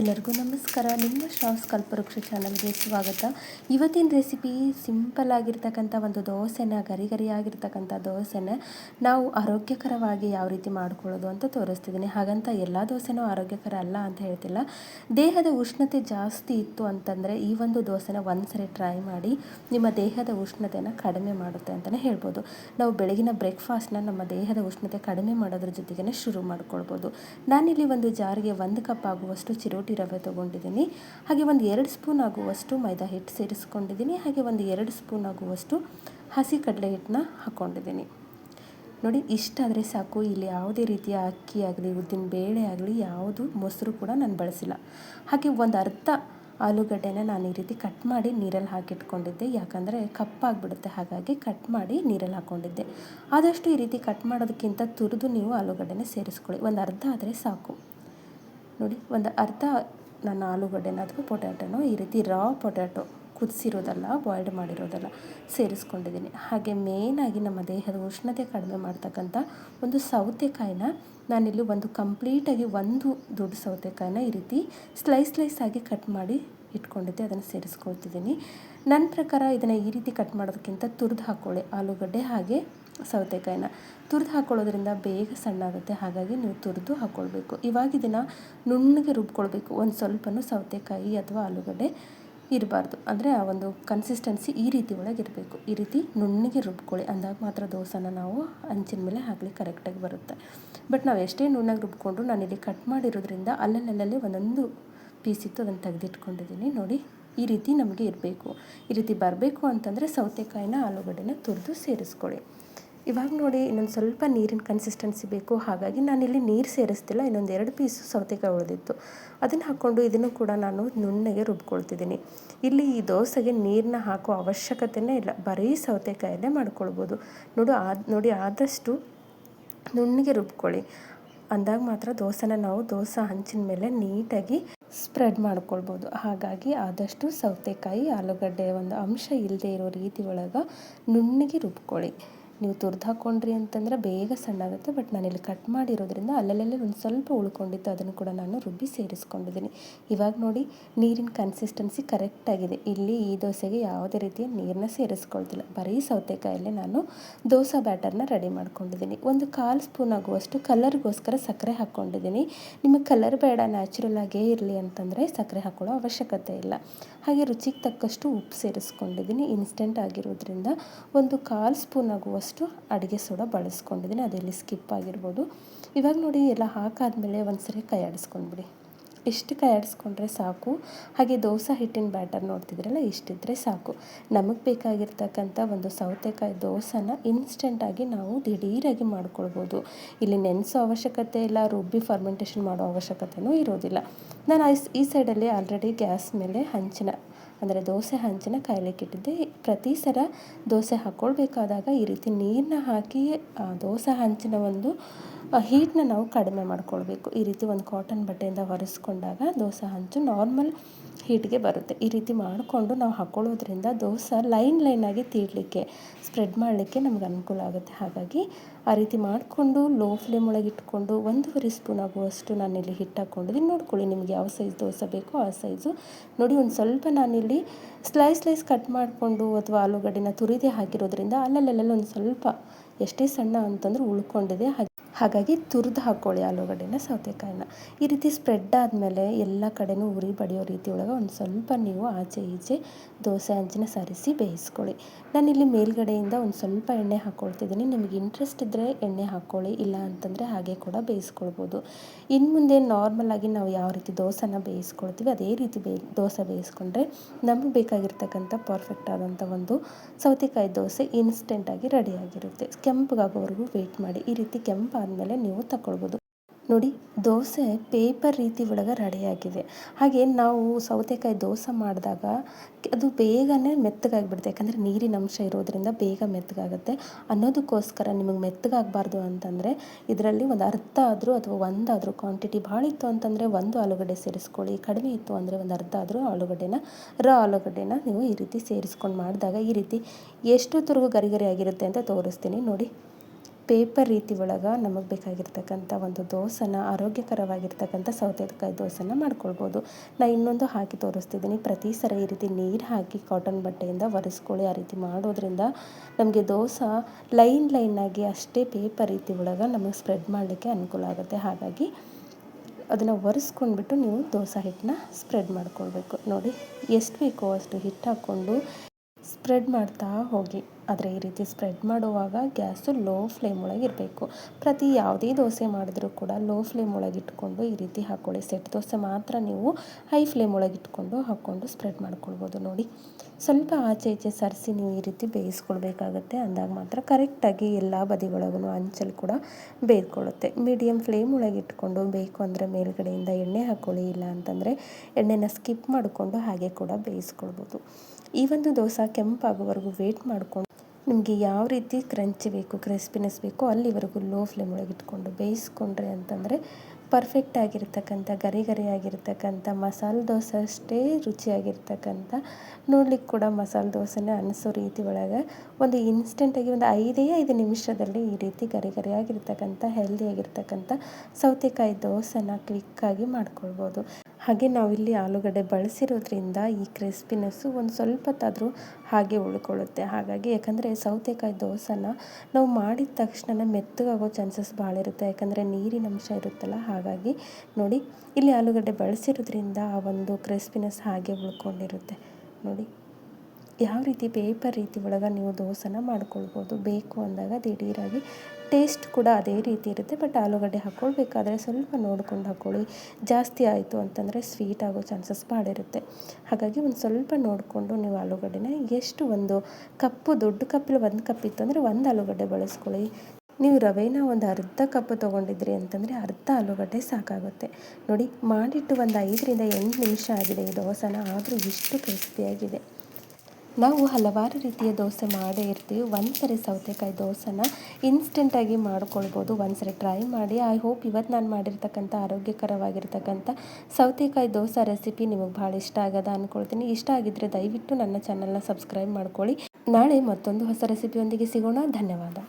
ಎಲ್ಲರಿಗೂ ನಮಸ್ಕಾರ. ನಿಮ್ಮ ಶ್ರಾವ್ಸ್ ಕಲ್ಪವೃಕ್ಷ ಚಾನಲ್ಗೆ ಸ್ವಾಗತ. ಇವತ್ತಿನ ರೆಸಿಪಿ ಸಿಂಪಲ್ ಆಗಿರ್ತಕ್ಕಂಥ ಒಂದು ದೋಸೆನ ಗರಿ ಗರಿ ಆಗಿರ್ತಕ್ಕಂಥ ದೋಸೆನ ನಾವು ಆರೋಗ್ಯಕರವಾಗಿ ಯಾವ ರೀತಿ ಮಾಡ್ಕೊಳ್ಳೋದು ಅಂತ ತೋರಿಸ್ತಿದ್ದೀನಿ. ಹಾಗಂತ ಎಲ್ಲ ದೋಸೆನೂ ಆರೋಗ್ಯಕರ ಅಲ್ಲ ಅಂತ ಹೇಳ್ತಿಲ್ಲ. ದೇಹದ ಉಷ್ಣತೆ ಜಾಸ್ತಿ ಇತ್ತು ಅಂತಂದರೆ ಈ ಒಂದು ದೋಸೆನ ಒಂದ್ಸರಿ ಟ್ರೈ ಮಾಡಿ ನಿಮ್ಮ ದೇಹದ ಉಷ್ಣತೆನ ಕಡಿಮೆ ಮಾಡುತ್ತೆ ಅಂತಲೇ ಹೇಳ್ಬೋದು. ನಾವು ಬೆಳಗಿನ ಬ್ರೇಕ್ಫಾಸ್ಟ್ನ ನಮ್ಮ ದೇಹದ ಉಷ್ಣತೆ ಕಡಿಮೆ ಮಾಡೋದ್ರ ಜೊತೆಗೇ ಶುರು ಮಾಡ್ಕೊಳ್ಬೋದು. ನಾನಿಲ್ಲಿ ಒಂದು ಜಾರಿಗೆ ಒಂದು ಕಪ್ ಆಗುವಷ್ಟು ಚಿರೋಟಿ ರವೆ ತೊಗೊಂಡಿದ್ದೀನಿ. ಹಾಗೆ ಒಂದು ಎರಡು ಸ್ಪೂನ್ ಆಗುವಷ್ಟು ಮೈದಾ ಹಿಟ್ಟು ಸೇರಿಸ್ಕೊಂಡಿದ್ದೀನಿ. ಹಾಗೆ ಒಂದು ಎರಡು ಸ್ಪೂನ್ ಆಗುವಷ್ಟು ಹಸಿ ಕಡಲೆ ಹಿಟ್ಟನ್ನ ಹಾಕ್ಕೊಂಡಿದ್ದೀನಿ ನೋಡಿ ಇಷ್ಟಾದರೆ ಸಾಕು. ಇಲ್ಲಿ ಯಾವುದೇ ರೀತಿಯ ಅಕ್ಕಿ ಆಗಲಿ, ಉದ್ದಿನ ಬೇಳೆ ಆಗಲಿ, ಯಾವುದು ಮೊಸರು ಕೂಡ ನಾನು ಬಳಸಿಲ್ಲ. ಹಾಗೆ ಒಂದು ಅರ್ಧ ಆಲೂಗಡ್ಡೆನ ನಾನು ಈ ರೀತಿ ಕಟ್ ಮಾಡಿ ನೀರಲ್ಲಿ ಹಾಕಿಟ್ಕೊಂಡಿದ್ದೆ. ಯಾಕಂದರೆ ಕಪ್ಪಾಗಿಬಿಡುತ್ತೆ ಹಾಗಾಗಿ ಕಟ್ ಮಾಡಿ ನೀರಲ್ಲಿ ಹಾಕ್ಕೊಂಡಿದ್ದೆ ಆದಷ್ಟು ಈ ರೀತಿ ಕಟ್ ಮಾಡೋದಕ್ಕಿಂತ ತುರಿದು ನೀವು ಆಲೂಗಡ್ಡೆನ ಸೇರಿಸ್ಕೊಳ್ಳಿ. ಒಂದು ಅರ್ಧ ಆದರೆ ಸಾಕು. ನೋಡಿ, ಒಂದು ಅರ್ಧ ನನ್ನ ಆಲೂಗಡ್ಡೆನ ಅಥವಾ ಪೊಟ್ಯಾಟೋನೋ, ಈ ರೀತಿ ರಾ ಪೊಟ್ಯಾಟೊ ಕುದಿಸಿರೋದಲ್ಲ ಬಾಯ್ಲ್ಡ್ ಮಾಡಿರೋದಲ್ಲ ಸೇರಿಸ್ಕೊಂಡಿದ್ದೀನಿ. ಹಾಗೆ ಮೇಯ್ನಾಗಿ ನಮ್ಮ ದೇಹದ ಉಷ್ಣತೆ ಕಡಿಮೆ ಮಾಡ್ತಕ್ಕಂಥ ಒಂದು ಸೌತೆಕಾಯಿನ ನಾನಿಲ್ಲಿ ಒಂದು ಕಂಪ್ಲೀಟಾಗಿ ಒಂದು ದೊಡ್ಡ ಸೌತೆಕಾಯಿನ ಈ ರೀತಿ ಸ್ಲೈಸ್ ಸ್ಲೈಸ್ ಆಗಿ ಕಟ್ ಮಾಡಿ ಇಟ್ಕೊಂಡಿದ್ದೆ, ಅದನ್ನು ಸೇರಿಸ್ಕೊಳ್ತಿದ್ದೀನಿ. ನನ್ನ ಪ್ರಕಾರ ಇದನ್ನು ಈ ರೀತಿ ಕಟ್ ಮಾಡೋದಕ್ಕಿಂತ ತುರಿದು ಹಾಕ್ಕೊಳ್ಳಿ ಆಲೂಗಡ್ಡೆ ಹಾಗೆ. ಸೌತೆಕಾಯಿನ ತುರಿದು ಹಾಕ್ಕೊಳ್ಳೋದ್ರಿಂದ ಬೇಗ ಸಣ್ಣ ಆಗುತ್ತೆ ಹಾಗಾಗಿ ನೀವು ತುರಿದು ಹಾಕ್ಕೊಳ್ಬೇಕು ಇವಾಗ ಇದನ್ನು ನುಣ್ಣಗೆ ರುಬ್ಕೊಳ್ಬೇಕು. ಒಂದು ಸ್ವಲ್ಪನೂ ಸೌತೆಕಾಯಿ ಅಥವಾ ಆಲೂಗಡ್ಡೆ ಇರಬಾರ್ದು. ಅಂದರೆ ಆ ಒಂದು ಕನ್ಸಿಸ್ಟೆನ್ಸಿ ಈ ರೀತಿ ಒಳಗೆ ಇರಬೇಕು. ಈ ರೀತಿ ನುಣ್ಣಗೆ ರುಬ್ಕೊಳ್ಳಿ. ಅಂದಾಗ ಮಾತ್ರ ದೋಸೆನ ನಾವು ಹಂಚಿನ ಮೇಲೆ ಹಾಕಲಿ ಕರೆಕ್ಟಾಗಿ ಬರುತ್ತೆ. ಬಟ್ ನಾವು ಎಷ್ಟೇ ನುಣ್ಣಗೆ ರುಬ್ಕೊಂಡ್ರು ನಾನಿಲ್ಲಿ ಕಟ್ ಮಾಡಿರೋದ್ರಿಂದ ಅಲ್ಲಲ್ಲಲ್ಲಿ ಒಂದೊಂದು ಪೀಸ್ ಇತ್ತು ಅದನ್ನು ತೆಗೆದಿಟ್ಕೊಂಡಿದ್ದೀನಿ ನೋಡಿ, ಈ ರೀತಿ ನಮಗೆ ಇರಬೇಕು. ಈ ರೀತಿ ಬರಬೇಕು ಅಂತಂದರೆ ಸೌತೆಕಾಯಿನ ಆಲೂಗಡ್ಡೆನ ತುರಿದು ಸೇರಿಸ್ಕೊಳ್ಳಿ. ಇವಾಗ ನೋಡಿ ಇನ್ನೊಂದು ಸ್ವಲ್ಪ ನೀರಿನ ಕನ್ಸಿಸ್ಟೆನ್ಸಿ ಬೇಕು. ಹಾಗಾಗಿ ನಾನಿಲ್ಲಿ ನೀರು ಸೇರಿಸ್ತಿಲ್ಲ, ಇನ್ನೊಂದು ಎರಡು ಪೀಸು ಸೌತೆಕಾಯಿ ಉಳಿದಿತ್ತು. ಅದನ್ನು ಹಾಕ್ಕೊಂಡು ಇದನ್ನು ಕೂಡ ನಾನು ನುಣ್ಣಗೆ ರುಬ್ಕೊಳ್ತಿದ್ದೀನಿ. ಇಲ್ಲಿ ಈ ದೋಸೆಗೆ ನೀರನ್ನ ಹಾಕೋ ಅವಶ್ಯಕತೆಯೇ ಇಲ್ಲ. ಬರೀ ಸೌತೆಕಾಯಲ್ಲೇ ಮಾಡ್ಕೊಳ್ಬೋದು. ನೋಡು ಆದ ನೋಡಿ ಆದಷ್ಟು ನುಣ್ಣಗೆ ರುಬ್ಕೊಳ್ಳಿ. ಅಂದಾಗ ಮಾತ್ರ ದೋಸೆನ ನಾವು ದೋಸೆ ಹಂಚಿನ ಮೇಲೆ ನೀಟಾಗಿ ಸ್ಪ್ರೆಡ್ ಮಾಡ್ಕೊಳ್ಬೋದು. ಹಾಗಾಗಿ ಆದಷ್ಟು ಸೌತೆಕಾಯಿ, ಆಲೂಗಡ್ಡೆ ಒಂದು ಅಂಶ ಇಲ್ಲದೆ ಇರೋ ರೀತಿ ಒಳಗೆ ನುಣ್ಣಗೆ ರುಬ್ಕೊಳ್ಳಿ. ನೀವು ತುರ್ದು ಹಾಕ್ಕೊಂಡ್ರಿ ಅಂತಂದರೆ ಬೇಗ ಸಣ್ಣ ಆಗುತ್ತೆ ಬಟ್ ನಾನಿಲ್ಲಿ ಕಟ್ ಮಾಡಿರೋದ್ರಿಂದ ಅಲ್ಲಲ್ಲೇ ಒಂದು ಸ್ವಲ್ಪ ಉಳ್ಕೊಂಡಿತ್ತು. ಅದನ್ನು ಕೂಡ ನಾನು ರುಬ್ಬಿ ಸೇರಿಸ್ಕೊಂಡಿದ್ದೀನಿ. ಇವಾಗ ನೋಡಿ, ನೀರಿನ ಕನ್ಸಿಸ್ಟೆನ್ಸಿ ಕರೆಕ್ಟಾಗಿದೆ ಇಲ್ಲಿ ಈ ದೋಸೆಗೆ ಯಾವುದೇ ರೀತಿಯ ನೀರನ್ನ ಸೇರಿಸ್ಕೊಳ್ತಿಲ್ಲ. ಬರೀ ಸೌತೆಕಾಯಲ್ಲೇ ನಾನು ದೋಸೆ ಬ್ಯಾಟರ್ನ ರೆಡಿ ಮಾಡ್ಕೊಂಡಿದ್ದೀನಿ. ಒಂದು ಕಾಲು ಸ್ಪೂನ್ ಆಗುವಷ್ಟು ಕಲರ್ಗೋಸ್ಕರ ಸಕ್ಕರೆ ಹಾಕ್ಕೊಂಡಿದ್ದೀನಿ. ನಿಮಗೆ ಕಲರ್ ಬೇಡ ನ್ಯಾಚುರಲ್ ಆಗೇ ಇರಲಿ ಅಂತಂದರೆ ಸಕ್ಕರೆ ಹಾಕ್ಕೊಳ್ಳೋ ಅವಶ್ಯಕತೆ ಇಲ್ಲ. ಹಾಗೆ ರುಚಿಗೆ ತಕ್ಕಷ್ಟು ಉಪ್ಪು ಸೇರಿಸ್ಕೊಂಡಿದ್ದೀನಿ. ಇನ್ಸ್ಟೆಂಟ್ ಆಗಿರೋದ್ರಿಂದ ಒಂದು ಕಾಲು ಸ್ಪೂನ್ ಆಗುವಷ್ಟು ಅಷ್ಟು ಅಡುಗೆ ಸೋಡಾ ಬಳಸ್ಕೊಂಡಿದ್ದೀನಿ. ಅದೆಲ್ಲಿ ಸ್ಕಿಪ್ ಆಗಿರ್ಬೋದು. ಇವಾಗ ನೋಡಿ ಎಲ್ಲ ಹಾಕಾದ್ಮೇಲೆ ಒಂದು ಸರಿ ಕೈ ಆಡಿಸ್ಕೊಂಡ್ಬಿಡಿ. ಇಷ್ಟು ಕೈ ಆಡಿಸ್ಕೊಂಡ್ರೆ ಸಾಕು. ಹಾಗೆ ದೋಸೆ ಹಿಟ್ಟಿನ ಬ್ಯಾಟರ್ ನೋಡ್ತಿದ್ರಲ್ಲ, ಇಷ್ಟಿದ್ರೆ ಸಾಕು. ನಮಗೆ ಬೇಕಾಗಿರ್ತಕ್ಕಂಥ ಒಂದು ಸೌತೆಕಾಯಿ ದೋಸೆನ ಇನ್ಸ್ಟೆಂಟಾಗಿ ನಾವು ದಿಢೀರಾಗಿ ಮಾಡ್ಕೊಳ್ಬೋದು. ಇಲ್ಲಿ ನೆನೆಸೋ ಅವಶ್ಯಕತೆ ಇಲ್ಲ, ರುಬ್ಬಿ ಫರ್ಮೆಂಟೇಷನ್ ಮಾಡೋ ಅವಶ್ಯಕತೆಯೂ ಇರೋದಿಲ್ಲ. ನಾನು ಈ ಸೈಡಲ್ಲಿ ಆಲ್ರೆಡಿ ಗ್ಯಾಸ್ ಮೇಲೆ ಹಂಚಿನ ಅಂದರೆ ದೋಸೆ ಹಂಚಿನ ಕಾಯಲಿಕ್ಕಿಟ್ಟಿದ್ದೆ ಪ್ರತಿ ಸಲ ದೋಸೆ ಹಾಕ್ಕೊಳ್ಬೇಕಾದಾಗ ಈ ರೀತಿ ನೀರನ್ನ ಹಾಕಿ ದೋಸೆ ಹಂಚಿನ ಒಂದು ಹೀಟನ್ನ ನಾವು ಕಡಿಮೆ ಮಾಡ್ಕೊಳ್ಬೇಕು. ಈ ರೀತಿ ಒಂದು ಕಾಟನ್ ಬಟ್ಟೆಯಿಂದ ಒರೆಸ್ಕೊಂಡಾಗ ದೋಸೆ ಹಂಚು ನಾರ್ಮಲ್ ಹೀಟ್ಗೆ ಬರುತ್ತೆ. ಈ ರೀತಿ ಮಾಡಿಕೊಂಡು ನಾವು ಹಾಕ್ಕೊಳ್ಳೋದ್ರಿಂದ ದೋಸೆ ಲೈನ್ ಲೈನಾಗಿ ತೀಡಲಿಕ್ಕೆ ಸ್ಪ್ರೆಡ್ ಮಾಡಲಿಕ್ಕೆ ನಮ್ಗೆ ಅನುಕೂಲ ಆಗುತ್ತೆ. ಹಾಗಾಗಿ ಆ ರೀತಿ ಮಾಡಿಕೊಂಡು ಲೋ ಫ್ಲೇಮ್ ಒಳಗೆ ಇಟ್ಕೊಂಡು ಒಂದೂವರೆ ಸ್ಪೂನ್ ಆಗುವಷ್ಟು ನಾನಿಲ್ಲಿ ಹಿಟ್ಟು ಹಾಕ್ಕೊಂಡಿದ್ದೀನಿ. ನೋಡ್ಕೊಳ್ಳಿ ನಿಮ್ಗೆ ಯಾವ ಸೈಜ್ ದೋಸೆ ಬೇಕೋ ಆ ಸೈಜು ನೋಡಿ ಒಂದು ಸ್ವಲ್ಪ ನಾನಿಲ್ಲಿ ಸ್ಲೈಸ್ ಸ್ಲೈಸ್ ಕಟ್ ಮಾಡಿಕೊಂಡು ಅಥವಾ ಆಲೂಗಡ್ಡೆನ ತುರಿದೇ ಹಾಕಿರೋದ್ರಿಂದ ಅಲ್ಲಲ್ಲೆಲ್ಲ ಒಂದು ಸ್ವಲ್ಪ ಎಷ್ಟೇ ಸಣ್ಣ ಅಂತಂದ್ರೆ ಉಳ್ಕೊಂಡಿದೆ. ಹಾಗೆ ಹಾಗಾಗಿ ತುರಿದು ಹಾಕ್ಕೊಳ್ಳಿ ಆಲೂಗಡ್ಡೆನ ಸೌತೆಕಾಯಿನ. ಈ ರೀತಿ ಸ್ಪ್ರೆಡ್ ಆದಮೇಲೆ ಎಲ್ಲ ಕಡೆನೂ ಉರಿ ಬಡಿಯೋ ರೀತಿ ಒಳಗೆ ಒಂದು ಸ್ವಲ್ಪ ನೀವು ಆಚೆ ಈಚೆ ದೋಸೆ ಅಂಚಿನ ಸರಿಸಿ ಬೇಯಿಸ್ಕೊಳ್ಳಿ. ನಾನಿಲ್ಲಿ ಮೇಲ್ಗಡೆಯಿಂದ ಒಂದು ಸ್ವಲ್ಪ ಎಣ್ಣೆ ಹಾಕ್ಕೊಳ್ತಿದ್ದೀನಿ ನಿಮಗೆ ಇಂಟ್ರೆಸ್ಟ್ ಇದ್ದರೆ ಎಣ್ಣೆ ಹಾಕ್ಕೊಳ್ಳಿ ಇಲ್ಲ ಅಂತಂದರೆ ಹಾಗೆ ಕೂಡ ಬೇಯಿಸ್ಕೊಳ್ಬೋದು. ಇನ್ನು ಮುಂದೆ ನಾರ್ಮಲಾಗಿ ನಾವು ಯಾವ ರೀತಿ ದೋಸೆನ ಬೇಯಿಸ್ಕೊಳ್ತೀವಿ, ಅದೇ ರೀತಿ ಬೇ, ದೋಸೆ ಬೇಯಿಸ್ಕೊಂಡ್ರೆ ನಮಗೆ ಬೇಕಾಗಿರ್ತಕ್ಕಂಥ ಪರ್ಫೆಕ್ಟ್ ಆದಂಥ ಒಂದು ಸೌತೆಕಾಯಿ ದೋಸೆ ಇನ್ಸ್ಟೆಂಟಾಗಿ ರೆಡಿಯಾಗಿರುತ್ತೆ ಕೆಂಪಗಾಗೋವರೆಗೂ ವೆಯ್ಟ್ ಮಾಡಿ. ಈ ರೀತಿ ಕೆಂಪಾದ ಆದಮೇಲೆ ನೀವು ತಗೊಳ್ಬೋದು. ನೋಡಿ, ದೋಸೆ ಪೇಪರ್ ರೀತಿ ಒಳಗೆ ರೆಡಿಯಾಗಿದೆ. ಹಾಗೆ ನಾವು ಸೌತೆಕಾಯಿ ದೋಸೆ ಮಾಡಿದಾಗ ಅದು ಬೇಗನೆ ಮೆತ್ತಗಾಗಿಬಿಡುತ್ತೆ. ಯಾಕಂದರೆ ನೀರಿನ ಅಂಶ ಇರೋದರಿಂದ ಬೇಗ ಮೆತ್ತಗಾಗುತ್ತೆ. ಅನ್ನೋದಕ್ಕೋಸ್ಕರ ನಿಮಗೆ ಮೆತ್ತಗಾಗಬಾರ್ದು ಅಂತಂದರೆ ಇದರಲ್ಲಿ ಒಂದು ಅರ್ಧ ಆದರೂ ಅಥವಾ ಒಂದಾದರೂ ಕ್ವಾಂಟಿಟಿ ಭಾಳ ಇತ್ತು ಅಂತಂದರೆ ಒಂದು ಆಲೂಗಡ್ಡೆ ಸೇರಿಸ್ಕೊಳ್ಳಿ. ಕಡಿಮೆ ಇತ್ತು ಅಂದರೆ ಒಂದು ಅರ್ಧ ಆದರೂ ಆಲೂಗಡ್ಡೆನ, ರ ಆಲೂಗಡ್ಡೆನ ನೀವು ಈ ರೀತಿ ಸೇರಿಸ್ಕೊಂಡು ಮಾಡಿದಾಗ ಈ ರೀತಿ ಎಷ್ಟೊತ್ತರೆಗೂ ಗರಿಗರಿ ಗರಿ ಆಗಿರುತ್ತೆ ಅಂತ ತೋರಿಸ್ತೀನಿ. ನೋಡಿ ಪೇಪರ್ ರೀತಿ ಒಳಗೆ ನಮಗೆ ಬೇಕಾಗಿರ್ತಕ್ಕಂಥ ಒಂದು ದೋಸೆನ ಆರೋಗ್ಯಕರವಾಗಿರ್ತಕ್ಕಂಥ ಸೌತೆಕಾಯಿ ದೋಸೆನ ಮಾಡ್ಕೊಳ್ಬೋದು. ನಾ ಇನ್ನೊಂದು ಹಾಕಿ ತೋರಿಸ್ತಿದ್ದೀನಿ ಪ್ರತಿ ಸಲ ಈ ರೀತಿ ನೀರು ಹಾಕಿ ಕಾಟನ್ ಬಟ್ಟೆಯಿಂದ ಒರೆಸ್ಕೊಳ್ಳಿ. ಆ ರೀತಿ ಮಾಡೋದ್ರಿಂದ ನಮಗೆ ದೋಸೆ ಲೈನ್ ಲೈನಾಗಿ ಅಷ್ಟೇ ಪೇಪರ್ ರೀತಿ ಒಳಗೆ ನಮಗೆ ಸ್ಪ್ರೆಡ್ ಮಾಡಲಿಕ್ಕೆ ಅನುಕೂಲ ಆಗುತ್ತೆ. ಹಾಗಾಗಿ ಅದನ್ನು ಒರೆಸ್ಕೊಂಡ್ಬಿಟ್ಟು ನೀವು ದೋಸೆ ಹಿಟ್ಟನ್ನ ಸ್ಪ್ರೆಡ್ ಮಾಡ್ಕೊಳ್ಬೇಕು. ನೋಡಿ, ಎಷ್ಟು ಬೇಕೋ ಅಷ್ಟು ಹಿಟ್ಟು ಹಾಕ್ಕೊಂಡು ಸ್ಪ್ರೆಡ್ ಮಾಡ್ತಾ ಹೋಗಿ. ಆದರೆ ಈ ರೀತಿ ಸ್ಪ್ರೆಡ್ ಮಾಡುವಾಗ ಗ್ಯಾಸು ಲೋ ಫ್ಲೇಮ್ ಒಳಗೆ ಇರಬೇಕು. ಪ್ರತಿ ಯಾವುದೇ ದೋಸೆ ಮಾಡಿದ್ರೂ ಕೂಡ ಲೋ ಫ್ಲೇಮ್ ಒಳಗೆ ಇಟ್ಕೊಂಡು ಈ ರೀತಿ ಹಾಕ್ಕೊಳ್ಳಿ ಸೆಟ್ ದೋಸೆ ಮಾತ್ರ ನೀವು ಹೈ ಫ್ಲೇಮ್ ಒಳಗೆ ಇಟ್ಕೊಂಡು ಹಾಕ್ಕೊಂಡು ಸ್ಪ್ರೆಡ್ ಮಾಡ್ಕೊಳ್ಬೋದು ನೋಡಿ. ಸ್ವಲ್ಪ ಆಚೆ ಈಚೆ ಸರಿಸಿ ನೀವು ಈ ರೀತಿ ಬೇಯಿಸ್ಕೊಳ್ಬೇಕಾಗತ್ತೆ. ಅಂದಾಗ ಮಾತ್ರ ಕರೆಕ್ಟಾಗಿ ಎಲ್ಲ ಬದಿಗಳಗೂ ಅಂಚಲ್ಲಿ ಕೂಡ ಬೇಯ್ಕೊಳ್ಳುತ್ತೆ ಮೀಡಿಯಮ್ ಫ್ಲೇಮ್ ಒಳಗೆ ಇಟ್ಕೊಂಡು ಬೇಕು ಅಂದರೆ ಮೇಲ್ಗಡೆಯಿಂದ ಎಣ್ಣೆ ಹಾಕ್ಕೊಳ್ಳಿ ಇಲ್ಲ ಅಂತಂದರೆ ಎಣ್ಣೆನ ಸ್ಕಿಪ್ ಮಾಡಿಕೊಂಡು ಹಾಗೆ ಕೂಡ ಬೇಯಿಸ್ಕೊಳ್ಬೋದು. ಈ ಒಂದು ದೋಸೆ ಕೆಂಪಾಗೋವರೆಗೂ ವೇಟ್ ಮಾಡಿಕೊಂಡು ನಿಮಗೆ ಯಾವ ರೀತಿ ಕ್ರಂಚಿ ಬೇಕು ಕ್ರಿಸ್ಪಿನೆಸ್ ಬೇಕು ಅಲ್ಲಿವರೆಗೂ ಲೋ ಫ್ಲೇಮ್ ಒಳಗೆ ಇಟ್ಕೊಂಡು ಬೇಯಿಸ್ಕೊಂಡ್ರೆ ಅಂತಂದರೆ ಪರ್ಫೆಕ್ಟ್ ಆಗಿರ್ತಕ್ಕಂಥ, ಗರಿ ಗರಿ ಆಗಿರ್ತಕ್ಕಂಥ, ಮಸಾಲೆ ದೋಸೆ ಅಷ್ಟೇ ರುಚಿಯಾಗಿರ್ತಕ್ಕಂಥ ನೋಡ್ಲಿಕ್ಕೆ ಕೂಡ ಮಸಾಲೆ ದೋಸೆನೇ ಅನಿಸೋ ರೀತಿ ಒಳಗೆ ಒಂದು ಇನ್ಸ್ಟೆಂಟಾಗಿ ಒಂದು ಐದೇ ಐದು ನಿಮಿಷದಲ್ಲಿ ಈ ರೀತಿ ಗರಿ ಗರಿಯಾಗಿರ್ತಕ್ಕಂಥ ಹೆಲ್ದಿಯಾಗಿರ್ತಕ್ಕಂಥ ಸೌತೆಕಾಯಿ ದೋಸೆನ ಕ್ವಿಕ್ಕಾಗಿ ಮಾಡ್ಕೊಳ್ಬೋದು. ಹಾಗೆ ನಾವಿಲ್ಲಿ ಆಲೂಗಡ್ಡೆ ಬಳಸಿರೋದ್ರಿಂದ ಈ ಕ್ರಿಸ್ಪಿನೆಸ್ಸು ಒಂದು ಸ್ವಲ್ಪ ಹೊತ್ತಾದರೂ ಹಾಗೆ ಉಳ್ಕೊಳ್ಳುತ್ತೆ. ಹಾಗಾಗಿ ಯಾಕಂದರೆ ಸೌತೆಕಾಯಿ ದೋಸೆನ ನಾವು ಮಾಡಿದ ತಕ್ಷಣ ಮೆತ್ತಗಾಗೋ ಚಾನ್ಸಸ್ ಭಾಳ ಇರುತ್ತೆ. ಯಾಕಂದರೆ ನೀರಿನ ಅಂಶ ಇರುತ್ತಲ್ಲ, ಹಾಗಾಗಿ ನೋಡಿ, ಇಲ್ಲಿ ಆಲೂಗಡ್ಡೆ ಬಳಸಿರೋದ್ರಿಂದ ಆ ಒಂದು ಕ್ರಿಸ್ಪಿನೆಸ್ ಹಾಗೆ ಉಳ್ಕೊಂಡಿರುತ್ತೆ. ನೋಡಿ. ಯಾವ ರೀತಿ ಪೇಪರ್ ರೀತಿ ಒಳಗೆ ನೀವು ದೋಸೆನ ಮಾಡ್ಕೊಳ್ಬೋದು? ಬೇಕು ಅಂದಾಗ ದಿಢೀರಾಗಿ ಟೇಸ್ಟ್ ಕೂಡ ಅದೇ ರೀತಿ ಇರುತ್ತೆ. ಬಟ್ ಆಲೂಗಡ್ಡೆ ಹಾಕ್ಕೊಳ್ಬೇಕಾದ್ರೆ ಸ್ವಲ್ಪ ನೋಡ್ಕೊಂಡು ಹಾಕ್ಕೊಳ್ಳಿ ಜಾಸ್ತಿ ಆಯಿತು ಅಂತಂದರೆ ಸ್ವೀಟ್ ಆಗೋ ಚಾನ್ಸಸ್ ಇರುತ್ತೆ ಹಾಗಾಗಿ ಒಂದು ಸ್ವಲ್ಪ ನೋಡಿಕೊಂಡು ನೀವು ಆಲೂಗಡ್ಡೆನ ಎಷ್ಟು ಒಂದು ಕಪ್ಪು, ದೊಡ್ಡ ಕಪ್ಪಲ್ಲಿ ಒಂದು ಕಪ್ ಇತ್ತು ಅಂದರೆ ಒಂದು ಆಲೂಗಡ್ಡೆ ಬಳಸ್ಕೊಳ್ಳಿ. ನೀವು ರವೆನ ಒಂದು ಅರ್ಧ ಕಪ್ ತೊಗೊಂಡಿದ್ರಿ ಅಂತಂದರೆ ಅರ್ಧ ಆಲೂಗಡ್ಡೆ ಸಾಕಾಗುತ್ತೆ. ನೋಡಿ, ಮಾಡಿಟ್ಟು ಒಂದು ಐದರಿಂದ ಎಂಟು ನಿಮಿಷ ಆಗಿದೆ ಈ ದೋಸೆನ. ಆದರೂ ಇಷ್ಟು ಕ್ರಿಸ್ಪಿಯಾಗಿದೆ ನಾವು ಹಲವಾರು ರೀತಿಯ ದೋಸೆ ಮಾಡೇ ಇರ್ತೀವಿ. ಒಂದು ಸರಿ ಸೌತೆಕಾಯಿ ದೋಸೆನ ಇನ್ಸ್ಟೆಂಟಾಗಿ ಮಾಡ್ಕೊಳ್ಬೋದು. ಒಂದು ಸರಿ ಟ್ರೈ ಮಾಡಿ. ಐ ಹೋಪ್ ಇವತ್ತು ನಾನು ಮಾಡಿರ್ತಕ್ಕಂಥ ಆರೋಗ್ಯಕರವಾಗಿರ್ತಕ್ಕಂಥ ಸೌತೆಕಾಯಿ ದೋಸೆ ರೆಸಿಪಿ ನಿಮಗೆ ಭಾಳ ಇಷ್ಟ ಆಗದ ಅಂದ್ಕೊಳ್ತೀನಿ ಇಷ್ಟ ಆಗಿದ್ದರೆ ದಯವಿಟ್ಟು ನನ್ನ ಚಾನಲ್ನ ಸಬ್ಸ್ಕ್ರೈಬ್ ಮಾಡ್ಕೊಳ್ಳಿ. ನಾಳೆ ಮತ್ತೊಂದು ಹೊಸ ರೆಸಿಪಿಯೊಂದಿಗೆ ಸಿಗೋಣ. ಧನ್ಯವಾದ.